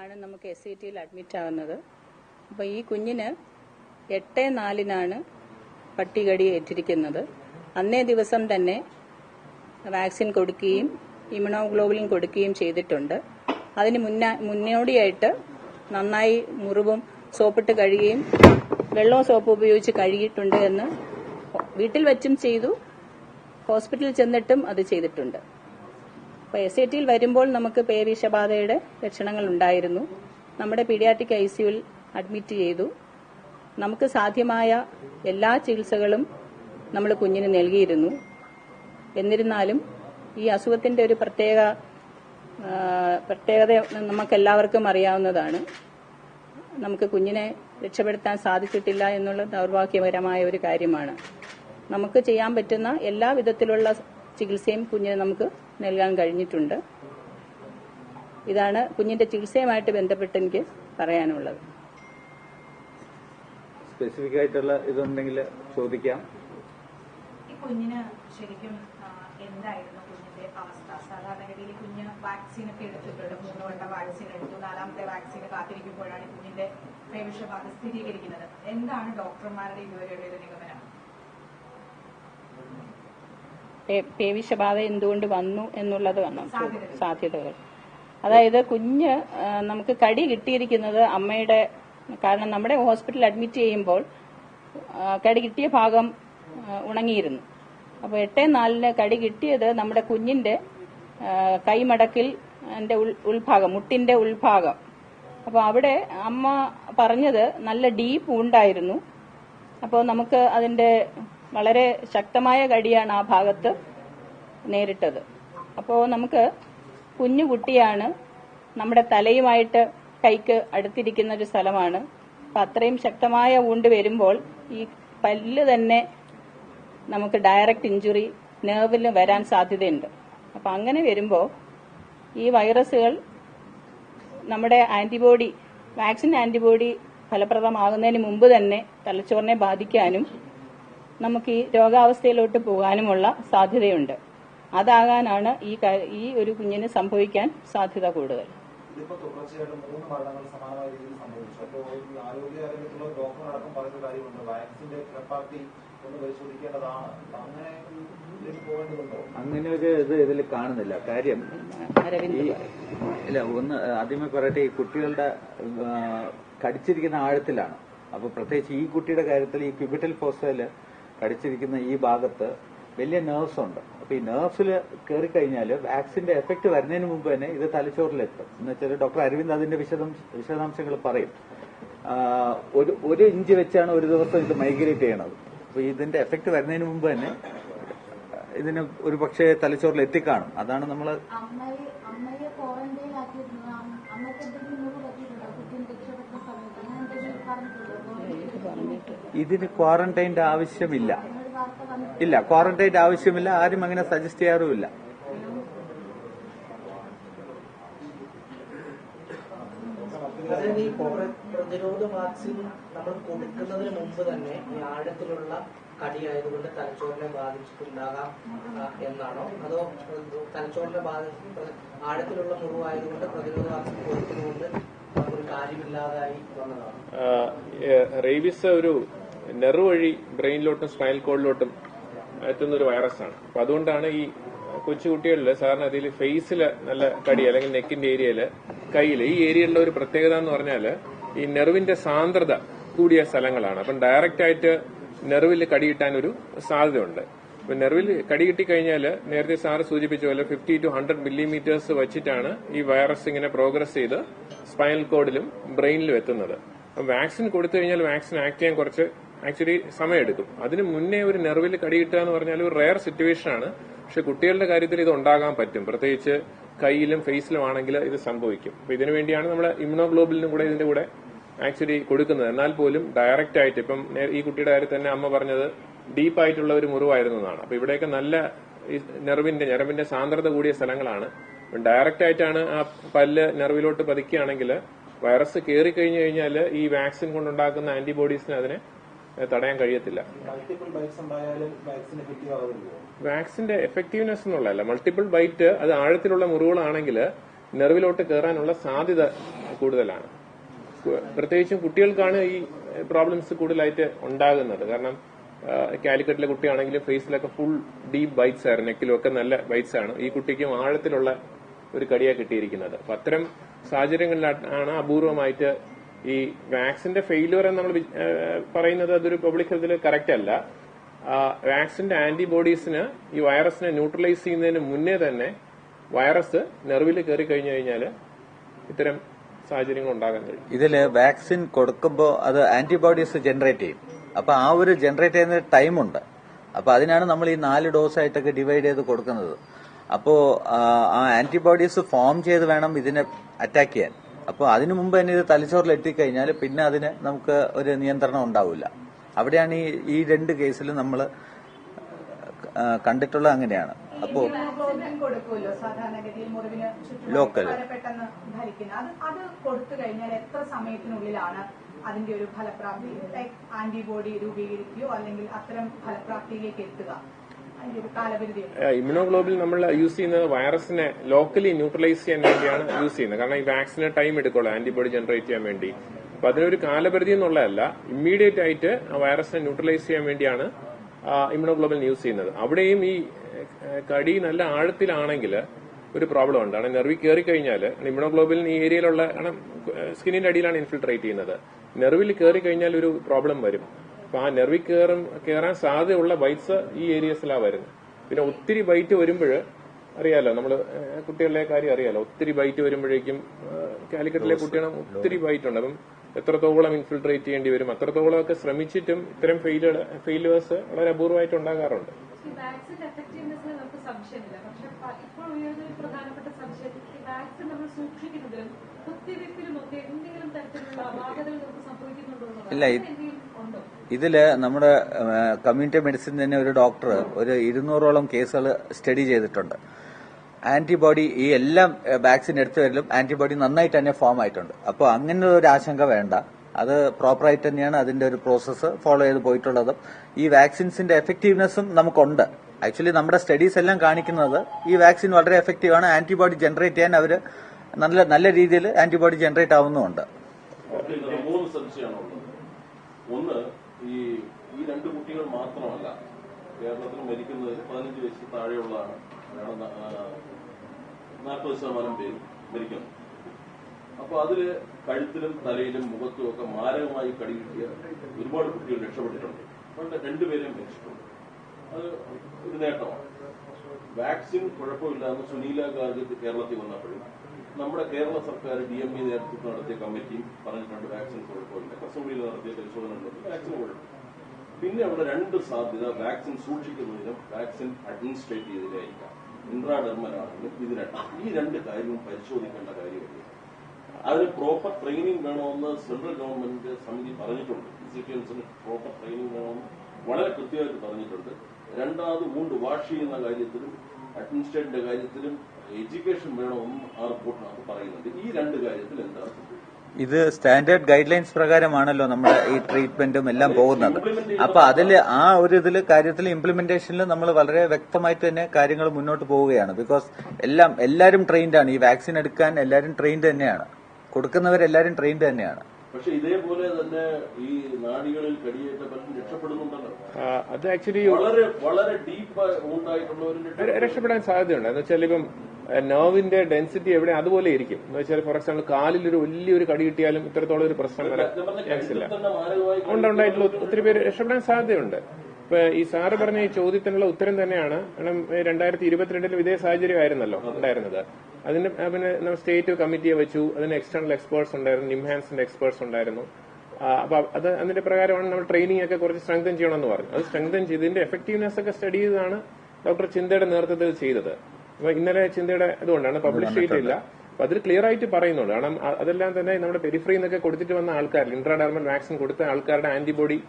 ആണ് നമുക്ക് S C ടിയിൽ അഡ്മിറ്റ് ആവുന്നത്. അപ്പോൾ ഈ കുഞ്ഞിന് എട്ട് നാലിനാണ് പട്ടികടി ഏറ്റിരിക്കുന്നത്. അന്നേ ദിവസം തന്നെ വാക്സിൻ കൊടുക്കുകയും ഇമ്യൂണോഗ്ലോബുലിൻ കൊടുക്കുകയും ചെയ്തിട്ടുണ്ട്. അതിന് മുന്ന മുന്നോടിയായിട്ട് നന്നായി മുറിവും സോപ്പിട്ട് കഴുകുകയും വെള്ളവും സോപ്പ് ഉപയോഗിച്ച് കഴുകിയിട്ടുണ്ട് എന്ന് വീട്ടിൽ വച്ചും ചെയ്തു. ഹോസ്പിറ്റലിൽ ചെന്നിട്ടും അത് ചെയ്തിട്ടുണ്ട്. അപ്പോൾ എസ് ഐ ടിയിൽ വരുമ്പോൾ നമുക്ക് പേവിഷബാധയുടെ ലക്ഷണങ്ങൾ ഉണ്ടായിരുന്നു. നമ്മുടെ പീഡിയാട്രിക് ഐ സിയുവിൽ അഡ്മിറ്റ് ചെയ്തു. നമുക്ക് സാധ്യമായ എല്ലാ ചികിത്സകളും നമ്മൾ കുഞ്ഞിന് നൽകിയിരുന്നു. എന്നിരുന്നാലും ഈ അസുഖത്തിന്റെ ഒരു പ്രത്യേക പ്രത്യേകത പ്രത്യേകത നമുക്കെല്ലാവർക്കും അറിയാവുന്നതാണ്. നമുക്ക് കുഞ്ഞിനെ രക്ഷപ്പെടുത്താൻ സാധിച്ചിട്ടില്ല എന്നുള്ള ദൗർഭാഗ്യകരമായ ഒരു കാര്യമാണ്. നമുക്ക് ചെയ്യാൻ പറ്റുന്ന എല്ലാ വിധത്തിലുള്ള ചികിത്സയും കുഞ്ഞിന് നമുക്ക് നൽകാൻ കഴിഞ്ഞിട്ടുണ്ട്. ഇതാണ് കുഞ്ഞിന്റെ ചികിത്സയുമായിട്ട് ബന്ധപ്പെട്ട് എനിക്ക് പറയാനുള്ളത്. സ്പെസിഫിക് ആയിട്ടുള്ള ഇതുണ്ടെങ്കിൽ ചോദിക്കാം. ഈ കുഞ്ഞിന് ശരിക്കും എന്തായിരുന്നു കുഞ്ഞിന്റെ അവസ്ഥ? സാധാരണഗതിയിൽ കുഞ്ഞ് വാക്സിൻ ഒക്കെ എടുത്തിട്ടുണ്ട്. മൂന്ന് വട്ടം വാക്സിൻ എടുത്തു. നാലാമത്തെ വാക്സിൻ കാത്തിരിക്കുമ്പോഴാണ് കുഞ്ഞിന്റെ പേവിഷബാധ സ്ഥിരീകരിക്കുന്നത്. എന്താണ് ഡോക്ടർമാരുടെ ഇതുവരെയുള്ള ഒരു നിഗമനം? പേവിഷബാധ എന്തുകൊണ്ട് വന്നു എന്നുള്ളത് വന്നു സാധ്യതകൾ. അതായത് കുഞ്ഞ് നമുക്ക് കടി കിട്ടിയിരിക്കുന്നത് അമ്മയുടെ കാരണം നമ്മുടെ ഹോസ്പിറ്റലിൽ അഡ്മിറ്റ് ചെയ്യുമ്പോൾ കടി കിട്ടിയ ഭാഗം ഉണങ്ങിയിരുന്നു. അപ്പോൾ എട്ടേ നാലിന് കടി കിട്ടിയത് നമ്മുടെ കുഞ്ഞിന്റെ കൈമടക്കിൽ എന്റെ ഉൾ- ഉൾഭാഗം മുട്ടിന്റെ ഉൾഭാഗം. അപ്പോൾ അവിടെ അമ്മ പറഞ്ഞത് നല്ല ഡീപ്പ് ഉണ്ടായിരുന്നു. അപ്പോൾ നമുക്ക് അതിന്റെ വളരെ ശക്തമായ കടിയാണ് ആ ഭാഗത്ത് നേരിട്ടത്. അപ്പോൾ നമുക്ക് കുഞ്ഞു കുട്ടിയാണ് നമ്മുടെ തലയുമായിട്ട് കൈക്ക് അടുത്തിരിക്കുന്ന ഒരു സ്ഥലമാണ്. അപ്പം അത്രയും ശക്തമായ ഊണ്ട് വരുമ്പോൾ ഈ പല്ല് തന്നെ നമുക്ക് ഡയറക്റ്റ് ഇഞ്ചുറി നേർവിൽ വരാൻ സാധ്യതയുണ്ട്. അപ്പം അങ്ങനെ വരുമ്പോൾ ഈ വൈറസുകൾ നമ്മുടെ ആന്റിബോഡി വാക്സിൻ ആന്റിബോഡി ഫലപ്രദമാകുന്നതിന് മുമ്പ് തന്നെ തലച്ചോറിനെ ബാധിക്കാനും നമുക്ക് ഈ രോഗാവസ്ഥയിലോട്ട് പോകാനുമുള്ള സാധ്യതയുണ്ട്. അതാകാനാണ് ഈ ഈ ഒരു കുഞ്ഞിന് സംഭവിക്കാൻ സാധ്യത കൂടുതൽ. അങ്ങനെ ഒരു ഇത് ഇതിൽ കാണുന്നില്ല. കാര്യം അരവിന്ദ് ഇല്ല ഒന്ന് ആദ്യമേ പറയട്ടെ ഈ കുട്ടികളുടെ കടിച്ചിരിക്കുന്ന ആഴത്തിലാണ്. അപ്പൊ പ്രത്യേകിച്ച് ഈ കുട്ടിയുടെ കാര്യത്തിൽ ഈ ക്യൂബിറ്റൽ ഫോസയിൽ കടിച്ചിരിക്കുന്ന ഈ ഭാഗത്ത് വലിയ നേഴ്സ് ഉണ്ട്. അപ്പൊ ഈ നേഴ്സിൽ കയറി കഴിഞ്ഞാൽ വാക്സിന്റെ എഫക്ട് വരുന്നതിന് മുമ്പ് തന്നെ ഇത് തലച്ചോറിലെത്തും. എന്ന് വെച്ചാൽ ഡോക്ടർ അരവിന്ദ് അതിന്റെ വിശദാംശങ്ങൾ പറയും. ഒരു ഒരു ഇഞ്ച് വെച്ചാണ് ഒരു ദിവസം ഇത് മൈഗ്രേറ്റ് ചെയ്യണത്. അപ്പൊ ഇതിന്റെ എഫക്ട് വരുന്നതിന് മുമ്പ് തന്നെ ഇതിന് ഒരു പക്ഷേ തലച്ചോറിൽ എത്തിക്കാണും അതാണ് നമ്മൾ ഇതിന് ക്വാറന്റൈന്റെ ആവശ്യമില്ല. ഇല്ല ക്വാറന്റൈന്റെ ആവശ്യമില്ല. ആരും അങ്ങനെ സജസ്റ്റ് ചെയ്യാറുമില്ല. പ്രതിരോധ വാക്സിൻ നമ്മൾ കൊടുക്കുന്നതിന് മുമ്പ് തന്നെ ഈ ആഴത്തിലുള്ള കടിയായതുകൊണ്ട് തലച്ചോറിനെ ബാധിച്ചിട്ടുണ്ടാകാം എന്നാണോ? അതോ തലച്ചോറിനെ ബാധിച്ച് ആഴത്തിലുള്ള മുറിവായതുകൊണ്ട് പ്രതിരോധ വാക്സിൻ കൊടുക്കുന്നതുകൊണ്ട് ഒരു കാര്യമില്ലാതായി വന്നതാണോ? റേബിസ് ഒരു നെർവ് വഴി ബ്രെയിനിലോട്ടും സ്പൈനൽ കോഡിലോട്ടും എത്തുന്ന ഒരു വൈറസാണ്. അപ്പൊ അതുകൊണ്ടാണ് ഈ കൊച്ചുകുട്ടികളിൽ സാറിന് അതിൽ ഫേസിൽ നല്ല കടി അല്ലെങ്കിൽ നെക്കിന്റെ ഏരിയയിൽ കയ്യിൽ ഈ ഏരിയയിലുള്ള ഒരു പ്രത്യേകത എന്ന് പറഞ്ഞാൽ ഈ നെർവിന്റെ സാന്ദ്രത കൂടിയ സ്ഥലങ്ങളാണ്. അപ്പം ഡയറക്റ്റ് ആയിട്ട് നെർവിൽ കടി കിട്ടാൻ ഒരു സാധ്യതയുണ്ട്. അപ്പൊ നെർവിൽ കടി കിട്ടിക്കഴിഞ്ഞാൽ നേരത്തെ സാറ് സൂചിപ്പിച്ച പോലെ ഫിഫ്റ്റി ടു ഹൺഡ്രഡ് മില്ലിമീറ്റേഴ്സ് വെച്ചിട്ടാണ് ഈ വൈറസ് ഇങ്ങനെ പ്രോഗ്രസ് ചെയ്ത് സ്പൈനൽ കോഡിലും ബ്രെയിനിലും എത്തുന്നത്. വാക്സിൻ കൊടുത്തു കഴിഞ്ഞാൽ വാക്സിൻ ആക്ട് ചെയ്യാൻ കുറച്ച് ആക്ച്വലി സമയമെടുക്കും. അതിന് മുന്നേ ഒരു നെർവിൽ കടിയിട്ടുക എന്ന് പറഞ്ഞാൽ ഒരു റെയർ സിറ്റുവേഷൻ ആണ് പക്ഷെ കുട്ടികളുടെ കാര്യത്തിൽ ഇത് ഉണ്ടാകാൻ പറ്റും. പ്രത്യേകിച്ച് കയ്യിലും ഫേസിലും ആണെങ്കിൽ ഇത് സംഭവിക്കും. അപ്പൊ ഇതിനു വേണ്ടിയാണ് നമ്മൾ ഇമ്യൂണോഗ്ലോബിലിനും കൂടെ ഇതിന്റെ കൂടെ ആക്ച്വലി കൊടുക്കുന്നത്. എന്നാൽ പോലും ഡയറക്റ്റ് ആയിട്ട് ഇപ്പം ഈ കുട്ടിയുടെ കാര്യത്തിൽ തന്നെ അമ്മ പറഞ്ഞത് ഡീപ്പ് ആയിട്ടുള്ള ഒരു മുറിവായിരുന്നു എന്നാണ്. അപ്പൊ ഇവിടെയൊക്കെ നല്ല നെർവിന്റെ ഞരമ്പിന്റെ സാന്ദ്രത കൂടിയ സ്ഥലങ്ങളാണ്. ഡയറക്റ്റ് ആയിട്ടാണ് ആ പല്ല് നെർവിലോട്ട് പതിക്കുകയാണെങ്കിൽ വൈറസ് കയറി കഴിഞ്ഞു കഴിഞ്ഞാൽ ഈ വാക്സിൻ കൊണ്ടുണ്ടാക്കുന്ന ആന്റിബോഡീസിന് അതിനെ തടയാൻ കഴിയത്തില്ല. വാക്സിന്റെ എഫക്റ്റീവ്നെസ് എന്നുള്ളതല്ല. മൾട്ടിപ്പിൾ ബൈറ്റ് അത് ആഴത്തിലുള്ള മുറിവുകളാണെങ്കിൽ നെർവിലോട്ട് കയറാനുള്ള സാധ്യത കൂടുതലാണ്. പ്രത്യേകിച്ചും കുട്ടികൾക്കാണ് ഈ പ്രോബ്ലംസ് കൂടുതലായിട്ട് ഉണ്ടാകുന്നത്. കാരണം കാലിക്കറ്റിലെ കുട്ടിയാണെങ്കിലും ഫേസിലൊക്കെ ഫുൾ ഡീപ്പ് ബൈറ്റ്സ് ആയിരുന്നു നെക്കിലും ഒക്കെ നല്ല ബൈറ്റ്സ് ആണ്. ഈ കുട്ടിക്കും ആഴത്തിലുള്ള ഒരു കടിയാ കിട്ടിയിരിക്കുന്നത്. അപ്പൊ അത്തരം സാഹചര്യങ്ങളിലാണ് അപൂർവമായിട്ട് ഈ വാക്സിന്റെ ഫെയിലുവർ എന്ന് നമ്മൾ പറയുന്നത് അതൊരു പബ്ലിക് ഹെൽത്തിൽ കറക്റ്റ് അല്ല. വാക്സിന്റെ ആന്റിബോഡീസിന് ഈ വൈറസിനെ ന്യൂട്രലൈസ് ചെയ്യുന്നതിന് മുന്നേ തന്നെ വൈറസ് നെർവിൽ കയറി കഴിഞ്ഞു കഴിഞ്ഞാൽ ഇത്തരം സാഹചര്യങ്ങൾ ഉണ്ടാകാൻ കഴിയും. ഇതിൽ വാക്സിൻ കൊടുക്കുമ്പോൾ അത് ആന്റിബോഡീസ് ജനറേറ്റ് ചെയ്യും. അപ്പൊ ആ ഒരു ജനറേറ്റ് ചെയ്യുന്ന ടൈമുണ്ട് അപ്പൊ അതിനാണ് നമ്മൾ ഈ നാല് ഡോസ് ആയിട്ടൊക്കെ ഡിവൈഡ് ചെയ്ത് കൊടുക്കുന്നത്. അപ്പോ ആ, ആ ആന്റിബോഡീസ് ഫോം ചെയ്ത് വേണം ഇതിനെ അറ്റാക്ക് ചെയ്യാൻ. അപ്പോൾ അതിനു മുമ്പ് തന്നെ ഇത് തലച്ചോറിൽ എത്തിക്കഴിഞ്ഞാൽ പിന്നെ അതിന് നമുക്ക് ഒരു നിയന്ത്രണം ഉണ്ടാവില്ല. അവിടെയാണ് ഈ ഈ രണ്ട് കേസിലും നമ്മൾ കണ്ടിട്ടുള്ളത് അങ്ങനെയാണ്. അപ്പോ ലോക്കൽ അതിന്റെ ഒരു ഫലപ്രാപ്തി ആന്റിബോഡി രൂപീകരിക്കുകയോ അല്ലെങ്കിൽ അത്തരം ഫലപ്രാപ്തിയിലേക്ക് എത്തുക ഇമ്യൂണോഗ്ലോബിൻ നമ്മൾ യൂസ് ചെയ്യുന്നത് വൈറസിനെ ലോക്കലി ന്യൂട്രലൈസ് ചെയ്യാൻ വേണ്ടിയാണ് യൂസ് ചെയ്യുന്നത്. കാരണം ഈ വാക്സിന് ടൈം എടുക്കുള്ളൂ ആന്റിബോഡി ജനറേറ്റ് ചെയ്യാൻ വേണ്ടി. അപ്പൊ അതിനൊരു കാലപരിധി എന്നുള്ളതല്ല ഇമ്മീഡിയറ്റ് ആയിട്ട് ആ വൈറസിനെ ന്യൂട്രലൈസ് ചെയ്യാൻ വേണ്ടിയാണ് ഇമ്യൂണോഗ്ലോബിൻ യൂസ് ചെയ്യുന്നത്. അവിടെയും ഈ കടി നല്ല ആഴത്തിലാണെങ്കിൽ ഒരു പ്രോബ്ലം ഉണ്ട്. കാരണം നെർവി കയറി കഴിഞ്ഞാൽ ഇമ്യൂണോഗ്ലോബിൻ ഈ ഏരിയയിലുള്ള സ്കിന്നിന്റെ അടിയിലാണ് ഇൻഫിൽട്രേറ്റ് ചെയ്യുന്നത്. നെർവിൽ കയറി കഴിഞ്ഞാൽ ഒരു പ്രോബ്ലം വരും. അപ്പൊ ആ നെർവി കയറും കയറാൻ സാധ്യതയുള്ള ബൈറ്റ്സ് ഈ ഏരിയസിലാണ് വരുന്നത്. പിന്നെ ഒത്തിരി ബൈറ്റ് വരുമ്പോൾ അറിയാലോ നമ്മൾ കുട്ടികളുടെ കാര്യം അറിയാലോ. ഒത്തിരി ബൈറ്റ് വരുമ്പോഴേക്കും കാലിക്കറ്റിലെ കുട്ടികളും ഒത്തിരി ബൈറ്റ് ഉണ്ട്. അപ്പം എത്രത്തോളം ഇൻഫിൽട്രേറ്റ് ചെയ്യേണ്ടി വരും അത്രത്തോളം ഒക്കെ ശ്രമിച്ചിട്ടും ഇത്തരം ഫെയിലുകൾ ഫെയിലുവേഴ്സ് വളരെ അപൂർവമായിട്ട് ഉണ്ടാകാറുണ്ട്. ഈ വാക്സിൻ എഫക്റ്റീവ്നെസ്സിൽ നമുക്ക് സംശയമില്ല. പക്ഷെ ഇപ്പോൾ ഉയർന്ന ഒരു പ്രധാനപ്പെട്ട സംശയം ഈ വാക്സിൻ നമ്മൾ സൂക്ഷിക്കുന്നതിലും കുത്തിവെപ്പിലും ഒക്കെ എന്തെങ്കിലും തരത്തിലുള്ള അപാകതകൾ നമുക്ക് സംഭവിക്കുന്നുണ്ടോ ഇതിൽ നമ്മുടെ കമ്മ്യൂണിറ്റി മെഡിസിൻ തന്നെ ഒരു ഡോക്ടർ ഒരു ഇരുന്നൂറോളം കേസുകൾ സ്റ്റഡി ചെയ്തിട്ടുണ്ട്. ആന്റിബോഡി ഈ എല്ലാം വാക്സിൻ എടുത്തവരിലും ആന്റിബോഡി നന്നായിട്ട് തന്നെ ഫോം ആയിട്ടുണ്ട്. അപ്പോൾ അങ്ങനെ ഒരു ആശങ്ക വേണ്ട. അത് പ്രോപ്പറായിട്ട് തന്നെയാണ് അതിന്റെ ഒരു പ്രോസസ്സ് ഫോളോ ചെയ്ത് പോയിട്ടുള്ളതും. ഈ വാക്സിൻസിന്റെ എഫക്റ്റീവ്നെസ്സും നമുക്കുണ്ട്. ആക്ച്വലി നമ്മുടെ സ്റ്റഡീസ് എല്ലാം കാണിക്കുന്നത് ഈ വാക്സിൻ വളരെ എഫക്റ്റീവ് ആണ്. ആന്റിബോഡി ജനറേറ്റ് ചെയ്യാൻ അവർ നല്ല നല്ല രീതിയിൽ ആന്റിബോഡി ജനറേറ്റ് ആവുന്നുണ്ട് മൂന്ന് ഒന്ന് ഈ ഈ രണ്ട് കുട്ടികൾ മാത്രമല്ല കേരളത്തിൽ മരിക്കുന്നതിൽ പതിനഞ്ച് വയസ്സിൽ താഴെയുള്ളതാണ്. നാൽപ്പത് ശതമാനം പേര് മരിക്കുന്നു. അപ്പൊ അതിൽ കഴുത്തിലും തലയിലും മുഖത്തും ഒക്കെ മാരകമായി കടി ഒരുപാട് കുട്ടികൾ രക്ഷപ്പെട്ടിട്ടുണ്ട്. അതുകൊണ്ട് രണ്ടുപേരെയും മരിച്ചിട്ടുണ്ട് അത് ഒരു നേട്ടമാണ്. വാക്സിൻ കുഴപ്പമില്ലാന്ന് സുനീല ഗാർഗ് കേരളത്തിൽ വന്നപ്പോഴും നമ്മുടെ കേരള സർക്കാർ ഡി എം ഇ നേതൃത്വത്തിൽ നടത്തിയ കമ്മിറ്റിയും പറഞ്ഞിട്ടുണ്ട് വാക്സിൻ കുഴപ്പമില്ല. കസൂരിയിൽ നടത്തിയ പരിശോധന ഉണ്ടെങ്കിൽ വാക്സിൻ കുഴപ്പം പിന്നെ അവിടെ രണ്ട് സാധ്യത വാക്സിൻ സൂക്ഷിക്കുന്നതിനും വാക്സിൻ അഡ്മിനിസ്ട്രേറ്റ് ചെയ്തതിനായിരിക്കാം. ഇൻട്രാഡെർമലാണെങ്കിലും ഇതിനാണ് ഈ രണ്ട് കാര്യവും പരിശോധിക്കേണ്ട കാര്യമില്ല. അതിന് പ്രോപ്പർ ട്രെയിനിങ് വേണമെന്ന് സെൻട്രൽ ഗവൺമെന്റ് സമിതി പറഞ്ഞിട്ടുണ്ട്. ഇൻസ്റ്റിറ്റ്യൂഷൻസിന് പ്രോപ്പർ ട്രെയിനിങ് വേണമെന്ന് വളരെ കൃത്യമായിട്ട് പറഞ്ഞിട്ടുണ്ട്. രണ്ടാമത് വൂണ്ട് വാഷ് ചെയ്യുന്ന കാര്യത്തിലും അഡ്മിനിസ്ട്രേഷന്റെ കാര്യത്തിലും എഡ്യൂക്കേഷൻ വേണമെന്നും ആ റിപ്പോർട്ടിനകത്ത് പറയുന്നുണ്ട്. ഈ രണ്ട് കാര്യത്തിൽ എന്താ ഇത് സ്റ്റാൻഡേർഡ് ഗൈഡ് ലൈൻസ് പ്രകാരമാണല്ലോ നമ്മുടെ ഈ ട്രീറ്റ്മെന്റും എല്ലാം പോകുന്നത്. അപ്പൊ അതിൽ ആ ഒരു ഇതിൽ കാര്യത്തിൽ ഇംപ്ലിമെന്റേഷനിൽ നമ്മൾ വളരെ വ്യക്തമായിട്ട് തന്നെ കാര്യങ്ങൾ മുന്നോട്ട് പോവുകയാണ്. ബിക്കോസ് എല്ലാം എല്ലാവരും ട്രെയിൻഡാണ് ഈ വാക്സിൻ എടുക്കാൻ എല്ലാവരും ട്രെയിൻഡ് തന്നെയാണ്. കൊടുക്കുന്നവരെല്ലാവരും ട്രെയിൻഡ് തന്നെയാണ്. പക്ഷെ ഇതേപോലെ തന്നെ ഈ നാടികളിൽ കടിയേറ്റ പലരും രക്ഷപ്പെടുന്നുണ്ടല്ലോ അത് ആക്ച്വലി വളരെ വളരെ ഡീപ്പ് ഉണ്ടായിട്ടുള്ളവരും രക്ഷപ്പെടാൻ സാധ്യതയുണ്ട്. എന്ന് വെച്ചാൽ ഇപ്പം നെർവിന്റെ ഡെൻസിറ്റി എവിടെ അതുപോലെ ഇരിക്കും. എന്ന് വെച്ചാൽ ഫോർ എക്സാമ്പിൾ കാലിൽ ഒരു വലിയൊരു കടി കിട്ടിയാലും ഇത്രത്തോളം ഒരു പ്രശ്നം വരെ ഉണ്ടായിട്ടുള്ള ഒത്തിരി പേര് രക്ഷപ്പെടാൻ സാധ്യതയുണ്ട്. ഇപ്പൊ ഈ സാറ് പറഞ്ഞ ഈ ചോദ്യത്തിനുള്ള ഉത്തരം തന്നെയാണ്. കാരണം രണ്ടായിരത്തി ഇരുപത്തിരണ്ടിലും ഇതേ സാഹചര്യമായിരുന്നല്ലോ ഉണ്ടായിരുന്നത്. അതിന് പിന്നെ നമ്മൾ സ്റ്റേറ്റ് കമ്മിറ്റിയെ വെച്ചു. അതിന് എക്സ്റ്റേണൽ എക്സ്പേർട്സ് ഉണ്ടായിരുന്നു. നിംഹാൻസിന്റെ എക്സ്പേർട്സ് ഉണ്ടായിരുന്നു. അപ്പൊ അത് അതിന്റെ പ്രകാരമാണ് നമ്മൾ ട്രെയിനിങ് ഒക്കെ കുറച്ച് സ്ട്രെങ്തൻ ചെയ്യണമെന്ന് പറഞ്ഞു. അത് സ്ട്രെങ്തൻ ചെയ്ത് ഇതിന്റെ എഫക്റ്റീവ്നെസ് ഒക്കെ സ്റ്റഡി ചെയ്താണ് ഡോക്ടർ ചിന്തയുടെ നേതൃത്വത്തിൽ ചെയ്തത്. അപ്പൊ ഇന്നലെ ചിന്തയുടെ ഇതുകൊണ്ടാണ് പബ്ലിഷ് ചെയ്തിട്ടില്ല. അപ്പൊ അതിൽ ക്ലിയർ ആയിട്ട് പറയുന്നുണ്ട് കാരണം അതെല്ലാം തന്നെ നമ്മുടെ പെരിഫറി എന്നൊക്കെ കൊടുത്തിട്ട് വന്ന ആൾക്കാർ ഇൻട്രാഡർമൽ വാക്സിൻ കൊടുത്ത ആൾക്കാരുടെ ആന്റിബോഡി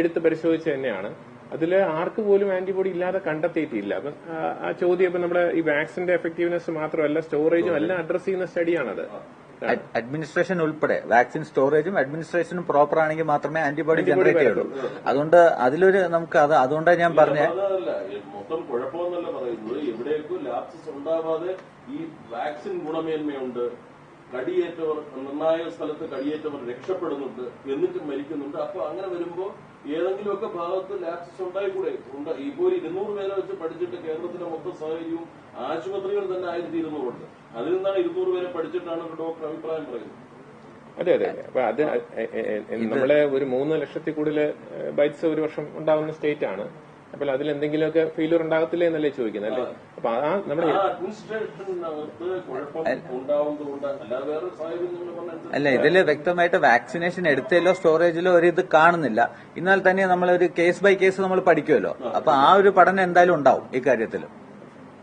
എടുത്ത് പരിശോധിച്ച് തന്നെയാണ്. അതിൽ ആർക്ക് പോലും ആന്റിബോഡി ഇല്ലാതെ കണ്ടെത്തിയിട്ടില്ല. അപ്പം ആ, ചോദ്യം ഇപ്പൊ നമ്മുടെ ഈ വാക്സിന്റെ എഫക്റ്റീവ്നെസ് മാത്രമല്ല സ്റ്റോറേജും എല്ലാം അഡ്രസ് ചെയ്യുന്ന സ്റ്റഡിയാണത് അഡ്മിനിസ്ട്രേഷൻ ഉൾപ്പെടെ വാക്സിൻ സ്റ്റോറേജും അഡ്മിനിസ്ട്രേഷനും പ്രോപ്പർ ആണെങ്കിൽ മാത്രമേ ആന്റിബോഡി ജനറേറ്റ് ചെയ്യുള്ളൂ. അതുകൊണ്ട് അതിലൊരു നമുക്ക് അത് അതുകൊണ്ടാണ് ഞാൻ പറഞ്ഞത് മൊത്തം കുഴപ്പമെന്നല്ല പറയുന്നത്. എവിടേക്കും ലാപ്സസ് ഉണ്ടാവാതെ ഈ വാക്സിൻ ഗുണമേന്മയുണ്ട് കടിയേറ്റവർ നിർണായക സ്ഥലത്ത് കടിയേറ്റവർ രക്ഷപ്പെടുന്നുണ്ട് എന്നിട്ടും മരിക്കുന്നുണ്ട്. അപ്പൊ അങ്ങനെ വരുമ്പോ ഏതെങ്കിലുമൊക്കെ ഭാഗത്ത് ലാപ്സസ് ഉണ്ടായിക്കൂടെ? ഉണ്ട്. ഇപ്പോൾ ഒരു ഇരുന്നൂറ് പേരെ വെച്ച് പഠിച്ചിട്ട് കേരളത്തിലെ മൊത്തം സാഹചര്യവും ആശുപത്രികൾ തന്നെ ആയിരത്തി ഇരുന്നൂറുണ്ട് അതിൽ നിന്നാണ് ഇരുന്നൂറ് പേരെ പഠിച്ചിട്ടാണ് ഡോക്ടർ അഭിപ്രായം പറയുന്നത്. അതെ അതെ. അപ്പൊ അത് നമ്മളെ ഒരു മൂന്ന് ലക്ഷത്തിൽ കൂടുതൽ ബൈറ്റ്സ് ഒരു വർഷം ഉണ്ടാവുന്ന സ്റ്റേറ്റ് ആണ്. അപ്പോൾ അതിൽ എന്തെങ്കിലുമൊക്കെ ഫെയിലിയർ ഉണ്ടാകത്തില്ലേ എന്നല്ലേ ചോദിക്കുന്നത് അല്ലേ? അപ്പൊ ആ നമ്മുടെ അല്ല. ഇതിൽ വ്യക്തമായിട്ട് വാക്സിനേഷൻ എടുത്തല്ലോ സ്റ്റോറേജിലോ ഒരു ഇത് കാണുന്നില്ല. എന്നാൽ തന്നെ നമ്മൾ ഒരു കേസ് ബൈ കേസ് നമ്മൾ പഠിക്കുമല്ലോ അപ്പൊ ആ ഒരു പഠനം എന്തായാലും ഉണ്ടാവും ഇക്കാര്യത്തിൽ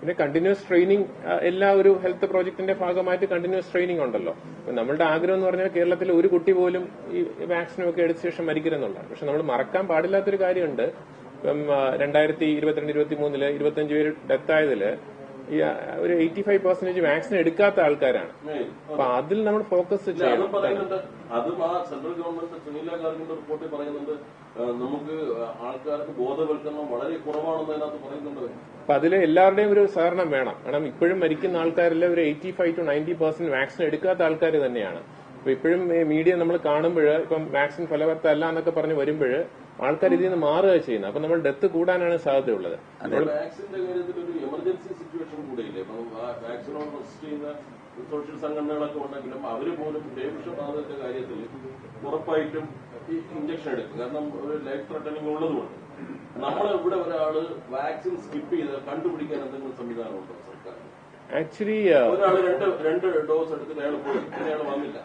പിന്നെ കണ്ടിന്യൂസ് ട്രെയിനിങ് എല്ലാ ഒരു ഹെൽത്ത് പ്രോജക്ടിന്റെ ഭാഗമായിട്ട് കണ്ടിന്യൂസ് ട്രെയിനിങ് ഉണ്ടല്ലോ. നമ്മളുടെ ആഗ്രഹം എന്ന് പറഞ്ഞാൽ കേരളത്തിൽ ഒരു കുട്ടി പോലും ഈ വാക്സിനും ഒക്കെ എടുത്ത ശേഷം മരിക്കരുതെന്നുള്ള പക്ഷെ നമ്മൾ മറക്കാൻ പാടില്ലാത്തൊരു കാര്യമുണ്ട്. ഇപ്പം രണ്ടായിരത്തി ഇരുപത്തിരണ്ട് ഇരുപത്തി മൂന്നിൽ ഇരുപത്തിയഞ്ച് പേര് ഡെത്ത് ആയതിൽ ഈ ഒരു എയ്റ്റി ഫൈവ് പെർസെന്റേജ് വാക്സിൻ എടുക്കാത്ത ആൾക്കാരാണ്. അപ്പൊ അതിൽ നമ്മൾ ഫോക്കസ് ചെയ്യണം. അതും ആ സെൻട്രൽ ഗവൺമെന്റ് സുനീല ഗാർഗിന്റെ റിപ്പോർട്ടിൽ പറയുന്നുണ്ട്. നമുക്ക് ആൾക്കാർക്ക് ബോധവൽക്കരണം വളരെ കുറവാണെന്ന് അതിനകത്ത് പറയുന്നുണ്ട്. അപ്പൊ അതിൽ എല്ലാവരുടെയും ഒരു സഹകരണം വേണം. കാരണം ഇപ്പോഴും മരിക്കുന്ന ആൾക്കാരിൽ ഒരു eighty five to ninety percent vaccine എടുക്കാത്ത ആൾക്കാർ തന്നെയാണ്. അപ്പൊ ഇപ്പോഴും മീഡിയ നമ്മൾ കാണുമ്പോൾ ഇപ്പം വാക്സിൻ ഫലവത്തല്ല എന്നൊക്കെ പറഞ്ഞ് വരുമ്പോൾ ആൾക്കാർ ഇതിൽ നിന്ന് മാറുക ചെയ്യുന്നത്. അപ്പൊ നമ്മൾ ഡെത്ത് കൂടാനാണ് സാധ്യതയുള്ളത്. വാക്സിന്റെ കാര്യത്തിൽ ഒരു എമർജൻസി സിറ്റുവേഷൻ കൂടെയില്ലേ? വാക്സിനോട് റെസിസ്റ്റ് ചെയ്യുന്ന സോഷ്യൽ സംഘടനകളൊക്കെ ഉണ്ടെങ്കിലും അവർ പോലും പേവിഷബാധയുടെ കാര്യത്തിൽ ഉറപ്പായിട്ടും ഈ ഇഞ്ചക്ഷൻ എടുക്കും. കാരണം ഒരു ലൈഫ് ത്രെട്ടനിങ് ഉള്ളതുകൊണ്ട്. നമ്മൾ ഇവിടെ ഒരാൾ വാക്സിൻ സ്കിപ്പ് ചെയ്ത് കണ്ടുപിടിക്കാൻ എന്തെങ്കിലും സംവിധാനമുണ്ടോ സർക്കാർ ആക്ച്വലി ഒരാൾ രണ്ട് രണ്ട് ഡോസ് എടുത്തിട്ട് അയാൾ പോയി. അയാൾ വന്നില്ല.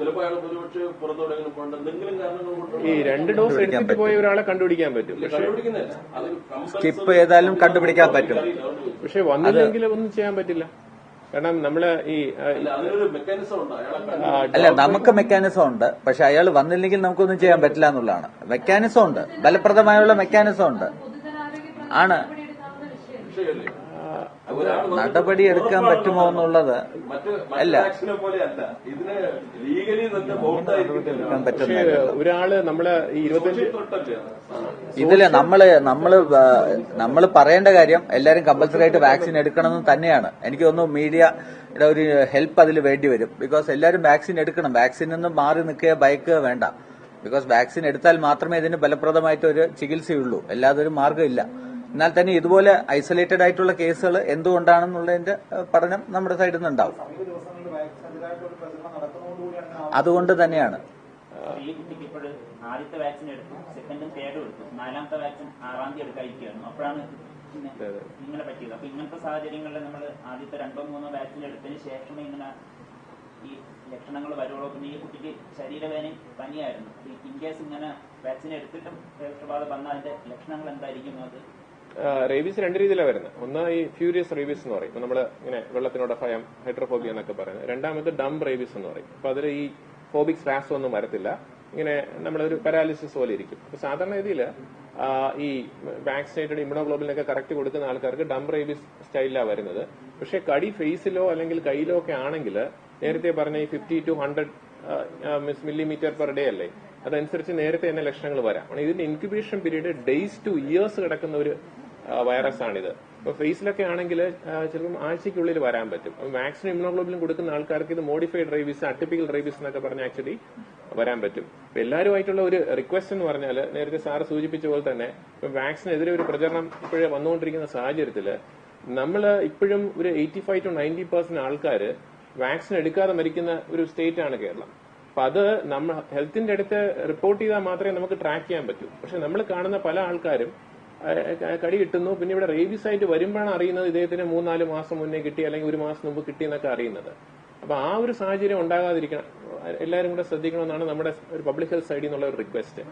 ചിലപ്പോൾ അയാൾ ഒരുപക്ഷെ പുറത്തോടെങ്കിലും പോകേണ്ട എന്തെങ്കിലും കാരണങ്ങൾ കൊണ്ട് ഈ രണ്ട് ഡോസ് എടുത്തിട്ട് പോയ ഒരാളെ കണ്ടുപിടിക്കാൻ പറ്റും. പക്ഷെ കണ്ടുപിടിക്കുന്നില്ല അത് സ്കിപ്പ് ചെയ്താലും കണ്ടുപിടിക്കാൻ പറ്റും. പക്ഷെ വന്നില്ലെങ്കിൽ ഒന്നും ചെയ്യാൻ പറ്റില്ല. കാരണം നമ്മൾ ഈ അല്ല അതിനൊരു മെക്കാനിസം ഉണ്ട്. അയാളെ ആ, അല്ല നമുക്ക് മെക്കാനിസം ഉണ്ട്. പക്ഷെ അയാൾ വന്നില്ലെങ്കിൽ നമുക്കൊന്നും ചെയ്യാൻ പറ്റില്ല എന്നുള്ളതാണ്. മെക്കാനിസം ഉണ്ട്. ഫലപ്രദമായുള്ള മെക്കാനിസം ഉണ്ട്. പൊതുജനാരോഗ്യ ആണ്. നടപടിയെടുക്കാവുന്ന വിഷയമല്ലേ? നടപടി എടുക്കാൻ പറ്റുമോ എന്നുള്ളത് അല്ല. എടുക്കാൻ പറ്റുന്നില്ല. ഒരാൾ നമ്മൾ ഇതിൽ നമ്മൾ നമ്മൾ നമ്മൾ പറയേണ്ട കാര്യം എല്ലാരും കമ്പൽസറി ആയിട്ട് വാക്സിൻ എടുക്കണമെന്ന് തന്നെയാണ്. എനിക്ക് തോന്നുന്നു മീഡിയ ഒരു ഹെൽപ്പ് അതിൽ വേണ്ടി വരും. ബിക്കോസ് എല്ലാരും വാക്സിൻ എടുക്കണം. വാക്സിൻ നിന്ന് മാറി നിൽക്കുക ബൈക്ക് വേണ്ട. ബിക്കോസ് വാക്സിൻ എടുത്താൽ മാത്രമേ ഇതിന് ഫലപ്രദമായിട്ട് ഒരു ചികിത്സയുള്ളൂ. അല്ലാതെ ഒരു മാർഗമില്ല. എന്നാൽ തന്നെ ഇതുപോലെ ഐസൊലേറ്റഡ് ആയിട്ടുള്ള കേസുകൾ എന്തുകൊണ്ടാണെന്നുള്ളതിന്റെ പഠനം നമ്മുടെ സൈഡിൽ നിന്നുണ്ടാവും അതുകൊണ്ട് തന്നെയാണ്. ഈ കുട്ടിക്ക് ഇപ്പോൾ ആദ്യത്തെ വാക്സിൻ എടുത്തു സെക്കൻഡും തേർഡും എടുത്തു നാലാമത്തെ വാക്സിൻ ആറാം തീയതി എടുക്കാതിരിക്കുകയായിരുന്നു. അപ്പോഴാണ് ഇങ്ങനെ പറ്റിയത്. അപ്പൊ ഇങ്ങനത്തെ സാഹചര്യങ്ങളിൽ നമ്മൾ ആദ്യത്തെ രണ്ടോ മൂന്നോ വാക്സിൻ എടുത്തതിന് ശേഷമേ ഇങ്ങനെ ഈ ലക്ഷണങ്ങൾ വരുള്ളൂ. പിന്നെ ഈ കുട്ടിക്ക് ശരീരവേദനയും പനിയായിരുന്നു. ഇൻ കേസ് ഇങ്ങനെ വാക്സിൻ എടുത്തിട്ടും പേവിഷബാധ വന്നാൽ അതിന്റെ ലക്ഷണങ്ങൾ എന്തായിരിക്കും അത്? റേബീസ് രണ്ട് രീതിയിലാണ് വരുന്നത്. ഒന്ന് ഈ ഫ്യൂരിയസ് റേബീസ് എന്ന് പറയും. നമ്മൾ ഇങ്ങനെ വെള്ളത്തിനോട് ഭയം ഹൈഡ്രോഫോബിയ എന്നൊക്കെ പറയുന്നത്. രണ്ടാമത് ഡം റേബീസ് എന്ന് പറയും. അപ്പൊ അതിൽ ഈ ഫോബിക് സ്പാസ് ഒന്നും വരത്തില്ല. ഇങ്ങനെ നമ്മളൊരു പാരാലിസിസ് പോലെ ഇരിക്കും. അപ്പൊ സാധാരണ രീതിയിൽ ഈ വാക്സിനേറ്റഡ് ഇമ്യൂണോഗ്ലോബിനൊക്കെ കറക്റ്റ് കൊടുക്കുന്ന ആൾക്കാർക്ക് ഡം റേബീസ് സ്റ്റൈലിലാണ് വരുന്നത്. പക്ഷെ കടി ഫേസിലോ അല്ലെങ്കിൽ കയ്യിലോ ഒക്കെ ആണെങ്കിൽ നേരത്തെ പറഞ്ഞ ഈ fifty to hundred millimetre per day അല്ലേ? അതനുസരിച്ച് നേരത്തെ തന്നെ ലക്ഷണങ്ങൾ വരാം. ഇതിന്റെ incubation period days to years കിടക്കുന്ന ഒരു വൈറസ് ആണിത് ഇപ്പൊ ഫേസിലൊക്കെ ആണെങ്കിൽ ചിലപ്പം ആഴ്ചയ്ക്കുള്ളിൽ വരാൻ പറ്റും. വാക്സിൻ ഇമ്യൂണോഗ്ലോബിലും കൊടുക്കുന്ന ആൾക്കാർക്ക് ഇത് മോഡിഫൈഡ് റേബീസ് അട്ടിപ്പിക്കൽ റേബീസ് എന്നൊക്കെ പറഞ്ഞ ആക്ച്വലി വരാൻ പറ്റും. എല്ലാവരുമായിട്ടുള്ള ഒരു റിക്വസ്റ്റ് എന്ന് പറഞ്ഞാൽ നേരത്തെ സാറ് സൂചിപ്പിച്ച പോലെ തന്നെ ഇപ്പൊ വാക്സിനെതിരെ ഒരു പ്രചരണം ഇപ്പോഴേ വന്നുകൊണ്ടിരിക്കുന്ന സാഹചര്യത്തിൽ നമ്മൾ ഇപ്പോഴും ഒരു eighty five to ninety percent ആൾക്കാർ വാക്സിൻ എടുക്കാതെ മരിക്കുന്ന ഒരു സ്റ്റേറ്റ് ആണ് കേരളം. അപ്പൊ അത് നമ്മൾ ഹെൽത്തിന്റെ അടുത്ത് റിപ്പോർട്ട് ചെയ്താൽ മാത്രമേ നമുക്ക് ട്രാക്ക് ചെയ്യാൻ പറ്റൂ. പക്ഷെ നമ്മൾ കാണുന്ന പല ആൾക്കാരും കടി കിട്ടുന്നു. പിന്നെ ഇവിടെ റേബീസ് ആയിട്ട് വരുമ്പോഴാണ് അറിയുന്നത് ഇദ്ദേഹത്തിന് മൂന്നാൽ മാസം മുന്നേ കിട്ടി അല്ലെങ്കിൽ ഒരു മാസം മുമ്പ് കിട്ടി എന്നൊക്കെ അറിയുന്നത്. അപ്പൊ ആ ഒരു സാഹചര്യം ഉണ്ടാകാതിരിക്കണം. എല്ലാവരും കൂടെ ശ്രദ്ധിക്കണമെന്നാണ് നമ്മുടെ ഒരു പബ്ലിക് ഹെൽത്ത് സൈഡിൽ നിന്നുള്ള ഒരു റിക്വസ്റ്റ്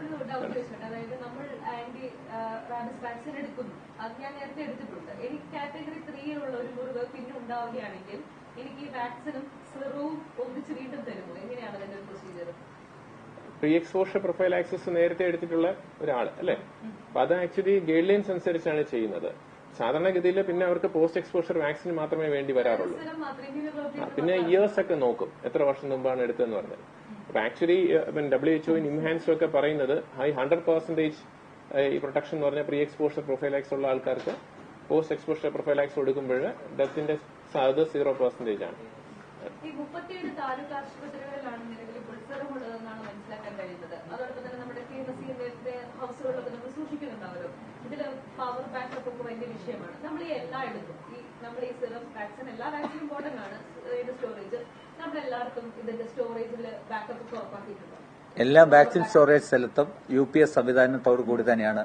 റാബിസ് വാക്സിൻ എടുക്കുന്നു. അത് ഞാൻ നേരത്തെ എടുത്തിട്ടുണ്ട്. എനിക്ക് കാറ്റഗറി ത്രീയിലുള്ള ഒരു മുറിവ് പിന്നെ ഉണ്ടാവുകയാണെങ്കിൽ എനിക്ക് ഈ വാക്സിനും സിറവും ഒന്നിച്ച് വീണ്ടും procedure pre exposure profile access നേരത്തെ എടുത്തിട്ടുള്ള ഒരാൾ അല്ലെ? അപ്പൊ അത് ആക്ച്വലി ഗൈഡ് ലൈൻസ് അനുസരിച്ചാണ് ചെയ്യുന്നത്. സാധാരണഗതിയിൽ പിന്നെ അവർക്ക് പോസ്റ്റ് എക്സ്പോഷർ വാക്സിൻ മാത്രമേ വേണ്ടി വരാറുള്ളൂ. പിന്നെ ഇയേഴ്സ് ഒക്കെ നോക്കും. എത്ര വർഷം മുമ്പാണ് എടുത്തതെന്ന് പറഞ്ഞത് അപ്പൊ ആക്ച്വലി ഡബ്ല്യു എച്ച്ഒ ഇൻഹാൻസ് ഒക്കെ പറയുന്നത് ഹൈ ഹൺഡ്രഡ് പെർസെന്റേജ് ഈ പ്രൊട്ടക്ഷൻ എന്ന് പറഞ്ഞ പ്രീ എക്സ്പോഷർ പ്രൊഫൈലാക്സ് ഉള്ള ആൾക്കാർക്ക് പോസ്റ്റ് എക്സ്പോഷർ പ്രൊഫൈലാക്സ് കൊടുക്കുമ്പോൾ ഡെത്തിന്റെ സാധ്യത സീറോ പെർസെന്റേജ് ആണ്. ഈ മുപ്പത്തിയേഴ് താലൂക്ക് ആശുപത്രികളിലാണ് സൂക്ഷിക്കുന്നുണ്ടാവല്ലോ ഇതിൽ പവർ ബാങ്ക് ഒക്കെ വലിയ വിഷയമാണ്. നമ്മൾ ഈ എല്ലായിടത്തും ഈ നമ്മൾ ഈ സിറം വാക്സിൻ എല്ലാ വാക്സിനും ഇമ്പോർട്ടന്റ് ആണ് ഇതിന്റെ സ്റ്റോറേജ് നമ്മൾ എല്ലായിടത്തും ഇതിന്റെ സ്റ്റോറേജിൽ ബാക്കപ്പ് ഒക്കെ ഉറപ്പാക്കിയിട്ടുണ്ട്. എല്ലാ വാക്സിൻ സ്റ്റോറേജ് സ്ഥലത്തും യു പി എസ് സംവിധാനത്തോടു കൂടി തന്നെയാണ്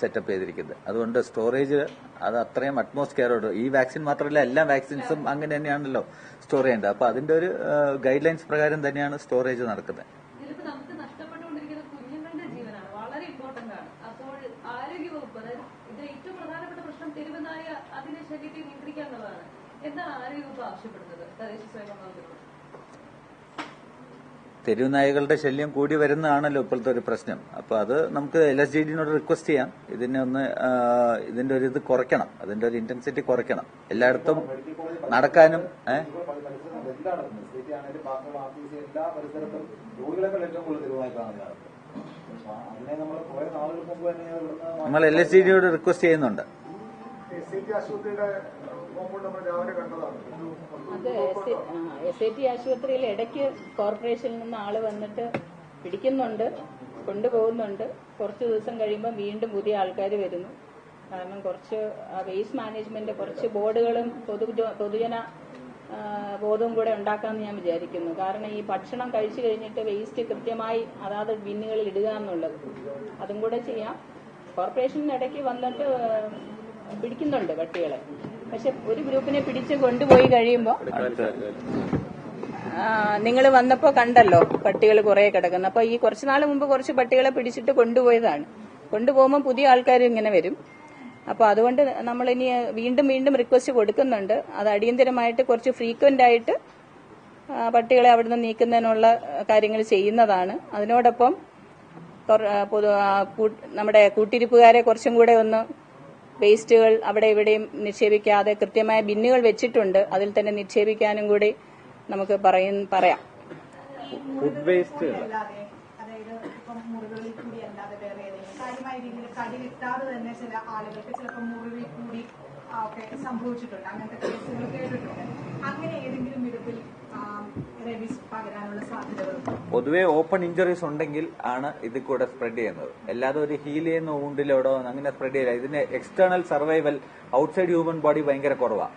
സെറ്റപ്പ് ചെയ്തിരിക്കുന്നത്. അതുകൊണ്ട് സ്റ്റോറേജ് അത് അത്രയും അറ്റ്മോസ്ഫിയറോട് ഈ വാക്സിൻ മാത്രമല്ല എല്ലാ വാക്സിൻസും അങ്ങനെ തന്നെയാണല്ലോ സ്റ്റോർ ചെയ്യേണ്ടത്. അപ്പൊ അതിന്റെ ഒരു ഗൈഡ് ലൈൻസ് പ്രകാരം തന്നെയാണ് സ്റ്റോറേജ് നടക്കുന്നത് ഇതിലിപ്പോ നമുക്ക് നഷ്ടപ്പെട്ടുകൊണ്ടിരിക്കുന്ന കുഞ്ഞുങ്ങളുടെ ജീവനാണ് വളരെ ഇമ്പോർട്ടന്റ് ആണ് അപ്പോൾ ആരോഗ്യവകുപ്പ് അതായത് ഇതിൽ ഏറ്റവും പ്രധാനപ്പെട്ട പ്രശ്നം തെരുവുനായ അതിനെ ശല്യത്തെ നിയന്ത്രിക്കുക എന്നുള്ളതാണ് എന്താണ് ആരോഗ്യവകുപ്പ് ആവശ്യപ്പെടുന്നത് തദ്ദേശ സ്വയം വകുപ്പിനോട് തെരുവുനായകളുടെ ശല്യം കൂടി വരുന്നതാണല്ലോ ഇപ്പോഴത്തെ ഒരു പ്രശ്നം. അപ്പൊ അത് നമുക്ക് എൽ എസ് ജി ഡിനോട് റിക്വസ്റ്റ് ചെയ്യാം. ഇതിനെ ഒന്ന് ഇതിന്റെ ഒരു ഇത് കുറയ്ക്കണം. അതിന്റെ ഒരു ഇന്റൻസിറ്റി കുറയ്ക്കണം. എല്ലായിടത്തും നടക്കാനും നമ്മൾ എൽ എസ് ജി ഡിയോട് റിക്വസ്റ്റ് ചെയ്യുന്നുണ്ട്. അത് എസ് ഐ ടി ആശുപത്രിയിൽ ഇടയ്ക്ക് കോർപ്പറേഷനിൽ നിന്ന് ആൾ വന്നിട്ട് പിടിക്കുന്നുണ്ട് കൊണ്ടുപോകുന്നുണ്ട്. കുറച്ച് ദിവസം കഴിയുമ്പോൾ വീണ്ടും പുതിയ ആൾക്കാർ വരുന്നു. കാരണം കുറച്ച് വേസ്റ്റ് മാനേജ്മെന്റ് കുറച്ച് ബോർഡുകളും പൊതു പൊതുജന ബോധവും കൂടെ ഉണ്ടാക്കാമെന്ന് ഞാൻ വിചാരിക്കുന്നു. കാരണം ഈ ഭക്ഷണം കഴിച്ചു കഴിഞ്ഞിട്ട് വേസ്റ്റ് കൃത്യമായി അതാത് ബിന്നുകളിൽ ഇടുക എന്നുള്ളത്. അതും കൂടെ ചെയ്യാം. കോർപ്പറേഷനിടയ്ക്ക് വന്നിട്ട് പിടിക്കുന്നുണ്ട് പട്ടികളെ പക്ഷെ ഒരു ഗ്രൂപ്പിനെ പിടിച്ച് കൊണ്ടുപോയി കഴിയുമ്പോൾ നിങ്ങൾ വന്നപ്പോൾ കണ്ടല്ലോ പട്ടികൾ കുറെ കിടക്കുന്നു. അപ്പൊ ഈ കുറച്ച് നാൾ മുമ്പ് കുറച്ച് പട്ടികളെ പിടിച്ചിട്ട് കൊണ്ടുപോയതാണ്. കൊണ്ടുപോകുമ്പോൾ പുതിയ ആൾക്കാർ ഇങ്ങനെ വരും. അപ്പൊ അതുകൊണ്ട് നമ്മൾ ഇനി വീണ്ടും വീണ്ടും റിക്വസ്റ്റ് കൊടുക്കുന്നുണ്ട്. അത് അടിയന്തരമായിട്ട് കുറച്ച് ഫ്രീക്വന്റ് ആയിട്ട് പട്ടികളെ അവിടുന്ന് നീക്കുന്നതിനുള്ള കാര്യങ്ങൾ ചെയ്യുന്നതാണ്. അതിനോടൊപ്പം നമ്മുടെ കൂട്ടിരിപ്പുകാരെ കുറച്ചും കൂടെ ഒന്ന് വേസ്റ്റുകൾ അവിടെ ഇവിടെയും നിക്ഷേപിക്കാതെ കൃത്യമായ ബിന്നുകൾ വെച്ചിട്ടുണ്ട്. അതിൽ തന്നെ നിക്ഷേപിക്കാനും കൂടി നമുക്ക് പറയും പറയാം. ഫുഡ് വേസ്റ്റ് അല്ലാതെ അതായത് ഇപ്പം മുറിവുകളിൽ കൂടി അല്ലാതെ വേറെ ഏതെങ്കിലും കാര്യമായ കടി കിട്ടാതെ തന്നെ ചില ആളുകൾക്ക് ചിലപ്പോൾ മുറിവിൽ കൂടി ഒക്കെ സംഭവിച്ചിട്ടുണ്ട്. അങ്ങനത്തെ കേസുകൾ കേട്ടിട്ടുണ്ട്. അങ്ങനെ ഏതെങ്കിലും വിധത്തിൽ പൊതുവെ ഓപ്പൺ ഇഞ്ചുറീസ് ഉണ്ടെങ്കിൽ ആണ് ഇത് കൂടെ സ്പ്രെഡ് ചെയ്യുന്നത്. അല്ലാതെ ഒരു ഹീൽ ചെയ്യുന്ന ഊണ്ടിലോടോ അങ്ങനെ സ്പ്രെഡ് ചെയ്യില്ല. ഇതിന് external survival outside human body ഭയങ്കര കുറവാണ്